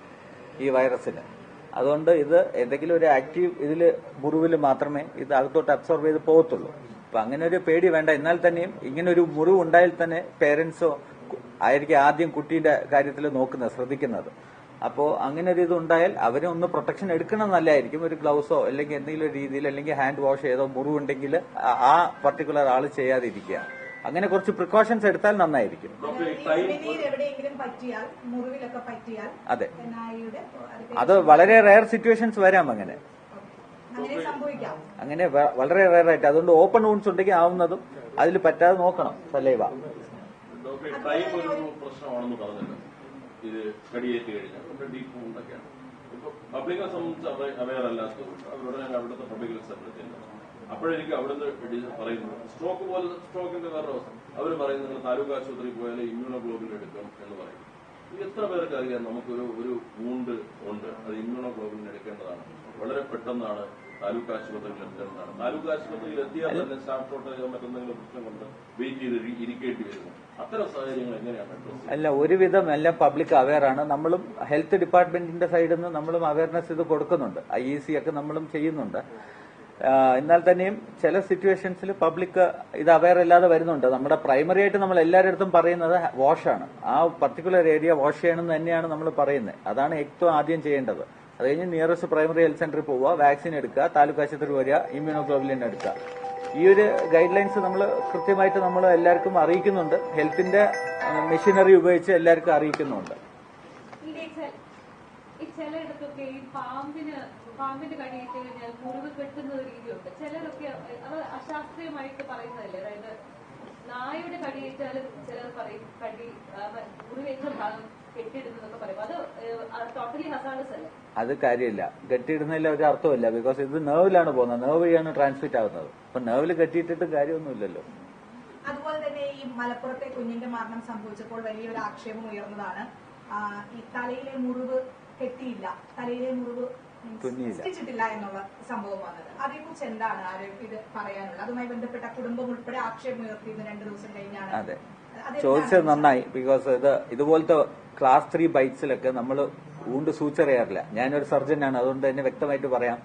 ഈ വൈറസിന് അതുകൊണ്ട് ഇത് എന്തെങ്കിലും ഒരു ആക്റ്റീവ് ഇതിൽ മുറിവിൽ മാത്രമേ ഇത് അകത്തോട്ട് അബ്സോർബ് ചെയ്ത് പോകത്തുള്ളൂ. അപ്പൊ അങ്ങനെ ഒരു പേടി വേണ്ട. എന്നാൽ തന്നെയും ഇങ്ങനെ ഒരു മുറിവ് ഉണ്ടായാൽ തന്നെ പേരൻസോ ആയിരിക്കും ആദ്യം കുട്ടിയുടെ കാര്യത്തിൽ നോക്കുന്നത് ശ്രദ്ധിക്കുന്നത്. അപ്പോ അങ്ങനെ ഒരു ഇത് ഉണ്ടായാൽ അവരെ ഒന്ന് പ്രൊട്ടക്ഷൻ എടുക്കണം നല്ലതായിരിക്കും ഒരു ഗ്ലൗസോ അല്ലെങ്കിൽ എന്തെങ്കിലും ഒരു രീതിയിൽ അല്ലെങ്കിൽ ഹാൻഡ് വാഷ് ചെയ്തോ മുറിവുണ്ടെങ്കിൽ ആ- പർട്ടിക്കുലർ ആൾ ചെയ്യാതിരിക്കുക. അങ്ങനെ കുറച്ച് പ്രിക്കോഷൻസ് എടുത്താൽ നന്നായിരിക്കും. അതെ. അത് വളരെ റയർ സിറ്റുവേഷൻസ് വരാം അങ്ങനെ. അങ്ങനെ സംഭവിക്കാം. അങ്ങനെ വളരെ റയർ ആയിട്ട്. അതുകൊണ്ട് ഓപ്പൺ വൂൺസ് ഉണ്ടെങ്കിൽ ആവുന്നതും അതിൽ പറ്റാതെ നോക്കണം. സലൈവ. പ്രശ്നമാണെന്ന് പറഞ്ഞല്ലോ ഇത് കടിയേറ്റ് കഴിഞ്ഞാൽ നമ്മുടെ ഡീപ്പ് വൂണ്ടൊക്കെയാണ് ഇപ്പൊ പബ്ലിക്കിനെ സംബന്ധിച്ച് അവർ അവയർ അല്ലാത്തതുകൊണ്ട് അവരോട് ഞാൻ അവിടുത്തെ പബ്ലിക്കിൽ സെപ്പറേറ്റ് ചെയ്യുന്നത് അപ്പോഴെനിക്ക് അവിടുന്ന് പറയുന്നത് സ്ട്രോക്ക് പോലെ സ്ട്രോക്കിന്റെ വേറെ അവർ പറയുന്നത് നിങ്ങൾ താലൂക്ക് ആശുപത്രിയിൽ പോയാൽ ഇമ്മ്യൂണോഗ്ലോബിൻ എടുക്കും എന്ന് പറയും. എത്ര പേർക്ക് അറിയാം? നമുക്കൊരു ഒരു വൂണ്ട് ഉണ്ട്. അത് ഇമ്മ്യൂണോഗ്ലോബിൻ എടുക്കേണ്ടതാണ്. വളരെ പെട്ടെന്നാണ് താലൂക്ക് ആശുപത്രിയിൽ എത്തേണ്ടതാണ് താലൂക്ക് ആശുപത്രിയിൽ എത്തിയാൽ തന്നെ സ്റ്റാഫ് ഷോർട്ടേജോ മറ്റെന്തെങ്കിലും പ്രശ്നം കൊണ്ട് വെയിറ്റ് ചെയ്ത് ഇരി- ഇരിക്കേണ്ടി വരുന്നു അത്തരം സാഹചര്യങ്ങൾ എങ്ങനെയാണ് അല്ല ഒരുവിധം എല്ലാം പബ്ലിക് അവയറാണ് നമ്മളും ഹെൽത്ത് ഡിപ്പാർട്ട്മെന്റിന്റെ സൈഡിൽ നിന്ന് നമ്മളും അവയർനെസ് ഇത് കൊടുക്കുന്നുണ്ട്. ഐ ഇ സി ഒക്കെ നമ്മളും ചെയ്യുന്നുണ്ട്. എന്നാൽ തന്നെയും ചില സിറ്റുവേഷൻസിൽ പബ്ലിക് ഇത് അവയർ അല്ലാതെ വരുന്നുണ്ട്. നമ്മുടെ പ്രൈമറി ആയിട്ട് നമ്മൾ എല്ലാവരുടെ അടുത്തും പറയുന്നത് വാഷാണ് ആ പർട്ടിക്കുലർ ഏരിയ വാഷ് ചെയ്യണമെന്ന് തന്നെയാണ് നമ്മൾ പറയുന്നത്. അതാണ് ഏറ്റവും ആദ്യം ചെയ്യേണ്ടത്. അത് കഴിഞ്ഞ് നിയറസ്റ്റ് പ്രൈമറി ഹെൽത്ത് സെന്ററിൽ പോവുക വാക്സിൻ എടുക്കുക താലൂക്ക് ആശുപത്രി വരിക ഇമ്മ്യൂണോഗ്ലോബുലിൻ എടുക്കുക. ഈ ഒരു ഗൈഡ് ലൈൻസ് നമ്മൾ കൃത്യമായിട്ട് നമ്മൾ എല്ലാവർക്കും അറിയിക്കുന്നുണ്ട്. ഹെൽത്തിന്റെ മെഷീനറി ഉപയോഗിച്ച് എല്ലാവർക്കും അറിയിക്കുന്നുണ്ട്. പാമ്പിന്റെ ചിലരൊക്കെ അത് അശാസ്ത്രീയമായിട്ട് പറയുന്നതല്ലേ? അതായത് നായയുടെ കടിയേറ്റാലും ചിലർ പറയും കടി മുറിവേറ്റ ഭാഗം അത് കാര്യമില്ല. കെട്ടിയിടുന്നതിൽ ഒരു അർത്ഥമില്ല ബിക്കോസ് ഇത് നേവിലാണ് പോകുന്നത്. നേവ് വഴിയാണ് ട്രാൻസ്മിറ്റ് ആവുന്നത്. അപ്പൊ നേവിൽ കെട്ടിയിട്ടിട്ട് കാര്യമൊന്നുമില്ലല്ലോ. അതുപോലെ തന്നെ ഈ മലപ്പുറത്തെ കുഞ്ഞിന്റെ മരണം സംഭവിച്ചപ്പോൾ വലിയൊരു ആക്ഷേപം ഉയർന്നതാണ്. ഈ തലയിലെ മുറിവ് കെട്ടിയില്ല. തലയിലെ മുറിവ് സൃഷ്ടിച്ചിട്ടില്ല എന്നുള്ള സംഭവം വന്നത്. അതേക്കുറിച്ച് എന്താണ് ആരോഗ്യ ഇത് പറയാനുള്ളത്? അതുമായി ബന്ധപ്പെട്ട കുടുംബം ഉൾപ്പെടെ ആക്ഷേപം ഉയർത്തിയിരുന്നു രണ്ടു ദിവസം കഴിഞ്ഞാണ് ചോദിച്ചത് നന്നായി ബിക്കോസ് ഇത് ഇതുപോലത്തെ ക്ലാസ് ത്രീ ബൈറ്റ്സിലൊക്കെ നമ്മൾ ഊണ്ട് സൂച്ചറിയാറില്ല ഞാനൊരു സർജനാണ് അതുകൊണ്ട് തന്നെ വ്യക്തമായിട്ട് പറയാം.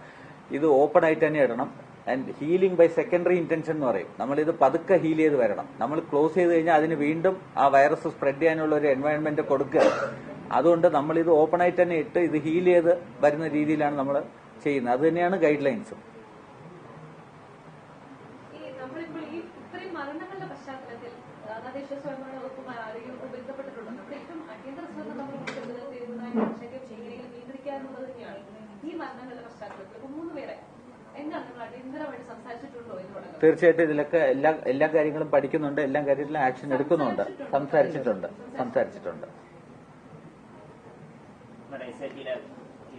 ഇത് ഓപ്പൺ ആയിട്ട് തന്നെ ഇടണം. And healing by secondary intention എന്ന് പറയും. നമ്മൾ ഇത് പതുക്കെ ഹീൽ ചെയ്ത് വരണം. നമ്മൾ ക്ലോസ് ചെയ്ത് കഴിഞ്ഞാൽ അതിന് വീണ്ടും ആ വൈറസ് സ്പ്രെഡ് ചെയ്യാനുള്ള ഒരു എൻവയൺമെന്റ് കൊടുക്കുക. അതുകൊണ്ട് നമ്മൾ ഇത് ഓപ്പൺ ആയിട്ട് തന്നെ ഇട്ട് ഇത് ഹീൽ ചെയ്ത് വരുന്ന രീതിയിലാണ് നമ്മൾ ചെയ്യുന്നത്. അത് തന്നെയാണ് ഗൈഡ് ലൈൻസും ഈ നമ്മളിപ്പോൾ ഈ ഇത്രയും മരണങ്ങളുടെ പശ്ചാത്തലത്തിൽ തദ്ദേശ സ്വയംഭരണ വകുപ്പുമായി ആരോഗ്യവകുപ്പ് ബന്ധപ്പെട്ടിട്ടുണ്ട് നമ്മുടെ ഏറ്റവും അടിയന്തര ശ്രദ്ധ നമ്മൾ കൊടുക്കേണ്ടത് മനുഷ്യരെ എങ്ങനെയെങ്കിലും നിയന്ത്രിക്കുക എന്നുള്ളത് തന്നെയാണ്. ഈ മരണങ്ങളുടെ പശ്ചാത്തലത്തിൽ ഇപ്പൊ മൂന്ന് പേരെ എന്താണ് നിങ്ങൾ അടിയന്തരമായിട്ട് സംസാരിച്ചിട്ടുണ്ടോ ഇതിനോടകം തീർച്ചയായിട്ടും ഇതിലൊക്കെ എല്ലാ എല്ലാ കാര്യങ്ങളും പഠിക്കുന്നുണ്ട് എല്ലാ കാര്യത്തിലും ആക്ഷൻ എടുക്കുന്നുണ്ട്. സംസാരിച്ചിട്ടുണ്ട് സംസാരിച്ചിട്ടുണ്ട്.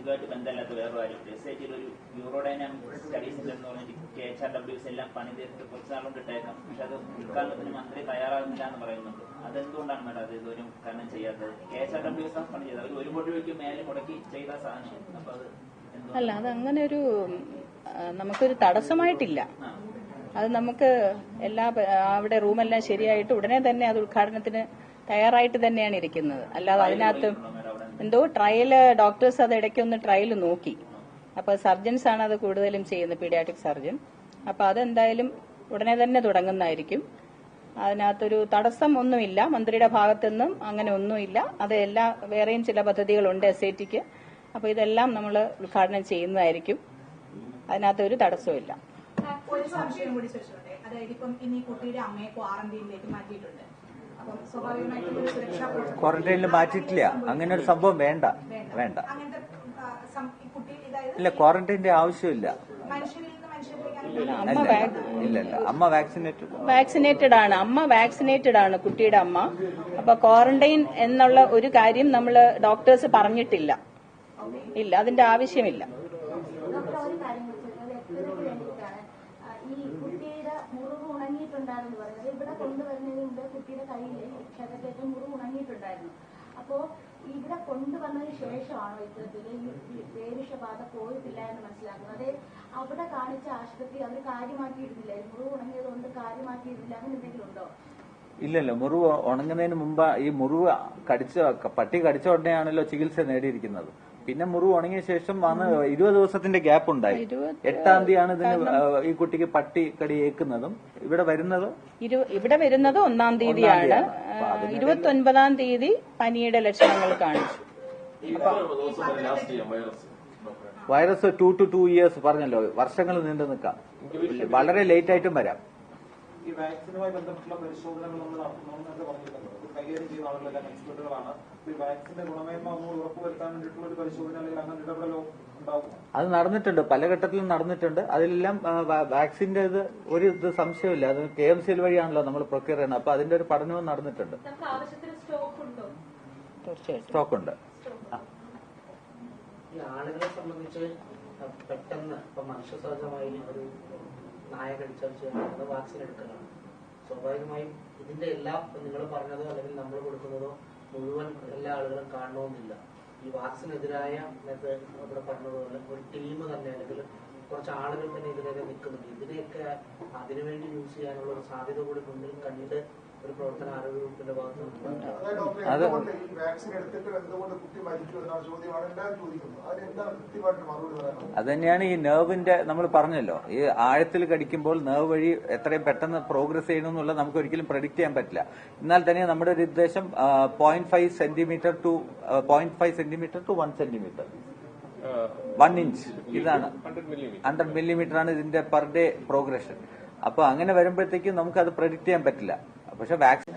ഇതുമായിട്ട് ബന്ധമില്ലാത്ത വേറെ കാര്യം. എസ് ഐ ടിയിൽ ഒരു യൂറോഡൈനാമിക് സ്റ്റഡീസ് എന്ന് പറഞ്ഞിട്ട് കെ എച്ച് ആർ ഡബ്ല്യൂസ് എല്ലാം പണി തീർത്ത് കുറച്ച് നാളുകൊണ്ട് ഇട്ടേക്കാം. പക്ഷെ അത് ഉദ്ഘാടനത്തിന് മന്ത്രി തയ്യാറാകുന്നില്ല എന്ന് പറയുന്നുണ്ട്. അതെന്തുകൊണ്ടാണ് മേഡം അത് ഇതുവരെ കാരണം ചെയ്യാത്തത്? കെ എച്ച് ആർ ഡബ്ല്യൂസ് ആണ് പണി ചെയ്തത്. അവർ ഒരു കോടി രൂപയ്ക്ക് മേലെ മുടക്കി ചെയ്ത സാധനം അപ്പൊ അത് അല്ല അത് അങ്ങനെ ഒരു നമുക്കൊരു തടസ്സമായിട്ടില്ല. അത് നമുക്ക് എല്ലാ അവിടെ റൂമെല്ലാം ശരിയായിട്ട് ഉടനെ തന്നെ അത് ഉദ്ഘാടനത്തിന് തയ്യാറായിട്ട് തന്നെയാണ് ഇരിക്കുന്നത്. അല്ലാതെ അതിനകത്ത് എന്തോ ട്രയൽ ഡോക്ടേഴ്സ് അത് ഇടയ്ക്കൊന്ന് ട്രയൽ നോക്കി. അപ്പൊ സർജൻസ് ആണ് അത് കൂടുതലും ചെയ്യുന്നത് പീഡിയാട്രിക് സർജൻ അപ്പൊ അതെന്തായാലും ഉടനെ തന്നെ തുടങ്ങുന്നതായിരിക്കും. അതിനകത്തൊരു തടസ്സം ഒന്നുമില്ല. മന്ത്രിയുടെ ഭാഗത്തുനിന്നും അങ്ങനെ ഒന്നുമില്ല. അത് എല്ലാ വേറെയും ചില പദ്ധതികളുണ്ട് എസ് ഐ ടിക്ക് അപ്പൊ ഇതെല്ലാം നമ്മൾ ഉദ്ഘാടനം ചെയ്യുന്നതായിരിക്കും. അതിനകത്ത് ഒരു തടസ്സമില്ല ഒരു സംശയം കൂടി ചോദിച്ചോട്ടെ അതായത് ഇപ്പം ഇനി ഈ കുട്ടിയുടെ അമ്മയെ ക്വാറന്റീനിലേക്ക് മാറ്റിയിട്ടുണ്ട്. ക്വാറന്റൈനിൽ മാറ്റിയിട്ടില്ല. അങ്ങനെ ഒരു സംഭവം വേണ്ട. വേണ്ട. ഇല്ല ക്വാറന്റൈന്റെ ആവശ്യമില്ല. മനുഷ്യരിൽ നിന്ന് മനുഷ്യരിലേക്ക് അമ്മ വാക്- ഇല്ല ഇല്ല. അമ്മ വാക്സിനേറ്റഡ് വാക്സിനേറ്റഡ് ആണ്. അമ്മ വാക്സിനേറ്റഡ് ആണ് കുട്ടിയുടെ അമ്മ. അപ്പൊ ക്വാറന്റൈൻ എന്നുള്ള ഒരു കാര്യം നമ്മൾ ഡോക്ടേഴ്സ് പറഞ്ഞിട്ടില്ല. ഇല്ല അതിന്റെ ആവശ്യമില്ല ഡോക്ടർ ഒരു കാര്യം ചോദിച്ചത് വ്യക്തതയ്ക്ക് വേണ്ടിയിട്ടാണ് ആ, ഈ കുട്ടിയുടെ മുറിവ് ഉണങ്ങിയിട്ടുണ്ടായിരുന്നു പറയുന്നത് ഇവിടെ കൊണ്ടുവരുന്നതിന് മുമ്പ് കുട്ടിയുടെ കയ്യിൽ ക്ഷതത്തേക്ക് മുറിവ് ഉണങ്ങിയിട്ടുണ്ടായിരുന്നു. അപ്പോ ഇവിടെ കൊണ്ടുവന്നതിന് ശേഷമാണോ ഇത്തരത്തിൽ ഈ പേരുഷബാധ പോയിട്ടില്ല എന്ന് മനസ്സിലാക്കുന്നത്? അവിടെ കാണിച്ച ആശുപത്രി അവർ കാര്യമാക്കിയിരുന്നില്ല. മുറിവ് ഉണങ്ങിയത് കൊണ്ട് കാര്യമാക്കിയിരുന്നില്ല അങ്ങനെ എന്തെങ്കിലും ഉണ്ടോ? ഇല്ലല്ലോ മുറിവ് ഉണങ്ങുന്നതിന് മുമ്പ് ഈ മുറിവ് കടിച്ച പട്ടി കടിച്ച ഉടനെയാണല്ലോ ചികിത്സ നേടിയിരിക്കുന്നത്. പിന്നെ മുറിവ് ഉണങ്ങിയ ശേഷം വന്ന് ഇരുപത് ദിവസത്തിന്റെ ഗ്യാപ്പ് ഉണ്ടായി. എട്ടാം തീയതിയാണ് ഇതിന് ഈ കുട്ടിക്ക് പട്ടി കടി ഏക്കുന്നതും. ഇവിടെ വരുന്നത് ഇവിടെ വരുന്നത് ഒന്നാം തീയതിയാണ്. ഇരുപത്തി ഒൻപതാം തീയതി പനിയുടെ ലക്ഷണങ്ങൾ കാണിച്ചു virus to to to years പറഞ്ഞല്ലോ വർഷങ്ങൾ നീണ്ടു നിൽക്കാം വളരെ ലേറ്റ് ആയിട്ടും വരാം. ഈ വാക്സിനുമായി ബന്ധപ്പെട്ടുള്ള പരിശോധനകൾ നമ്മൾ നടത്തണമെന്നൊക്കെ പറഞ്ഞിട്ടുണ്ട്. കൈകാര്യം ചെയ്യുന്ന ആളുകളെല്ലാം എക്സ്പെർട്ടുകളാണ്. ഈ വാക്സിന്റെ ഗുണമേന്മ ഒന്ന് ഉറപ്പുവരുത്താൻ വേണ്ടിയിട്ടുള്ള ഒരു പരിശോധന അല്ലെങ്കിൽ അങ്ങനെ ഇടപെടലോ അത് നടന്നിട്ടുണ്ട്. പല ഘട്ടത്തിലും നടന്നിട്ടുണ്ട്. അതിലെല്ലാം വാക്സിന്റെ ഇത് ഒരു ഇത് സംശയമില്ല അത് കെ എം സിയിൽ വഴിയാണല്ലോ നമ്മൾ പ്രൊക്യൂർ ചെയ്യുന്നത്. അപ്പൊ അതിന്റെ ഒരു പഠനവും നടന്നിട്ടുണ്ട്. നമുക്ക് ആവശ്യത്തിന് സ്റ്റോക്ക് ഉണ്ടോ? തീർച്ചയായിട്ടും. സ്റ്റോക്ക് ഉണ്ട് ഈ ആളുകളെ സംബന്ധിച്ച് പെട്ടെന്ന് ഇപ്പൊ മനുഷ്യ സഹജമായി ഒരു നായ കടിച്ചാൽ അത് വാക്സിൻ എടുക്കലാണ് സ്വാഭാവികമായും ഇതിന്റെ എല്ലാം നിങ്ങൾ പറഞ്ഞതോ അല്ലെങ്കിൽ നമ്മൾ കൊടുക്കുന്നതോ മുഴുവൻ എല്ലാ ആളുകളും കാണണമെന്നില്ല. ഈ വാക്സിനെതിരായ നേരത്തെ ഇവിടെ പറഞ്ഞതുപോലെ ഒരു ടീം തന്നെ അല്ലെങ്കിൽ കുറച്ച് ആളുകൾ തന്നെ ഇതിനെതിരെ നിൽക്കുന്നുണ്ട്. ഇതിനെയൊക്കെ അതിനുവേണ്ടി യൂസ് ചെയ്യാനുള്ള ഒരു സാധ്യത കൂടി മുന്നിൽ കണ്ട് ഒരു പ്രവർത്തന ആരോഗ്യ വകുപ്പിന്റെ ഭാഗത്തുനിന്നുണ്ട് അതായത് അത് തന്നെയാണ് ഈ നെർവിന്റെ നമ്മൾ പറഞ്ഞല്ലോ. ഈ ആഴത്തിൽ കടിക്കുമ്പോൾ നെർവ് വഴി എത്രയും പെട്ടെന്ന് പ്രോഗ്രസ് ചെയ്യണമെന്നുള്ളത് നമുക്ക് ഒരിക്കലും പ്രഡിക്ട് ചെയ്യാൻ പറ്റില്ല. എന്നാൽ തന്നെ നമ്മുടെ ഒരു ഉദ്ദേശം point five centimetre to point five centimetre to one centimetre one inch ഇതാണ് ഹൺഡ്രഡ് മില്ലിമീറ്റർ ഹൺഡ്രഡ് മില്ലിമീറ്റർ ആണ് ഇതിന്റെ പെർ ഡേ പ്രോഗ്രഷൻ അപ്പൊ അങ്ങനെ വരുമ്പോഴത്തേക്കും നമുക്ക് അത് പ്രഡിക്ട് ചെയ്യാൻ പറ്റില്ല. പക്ഷെ വാക്സിൻ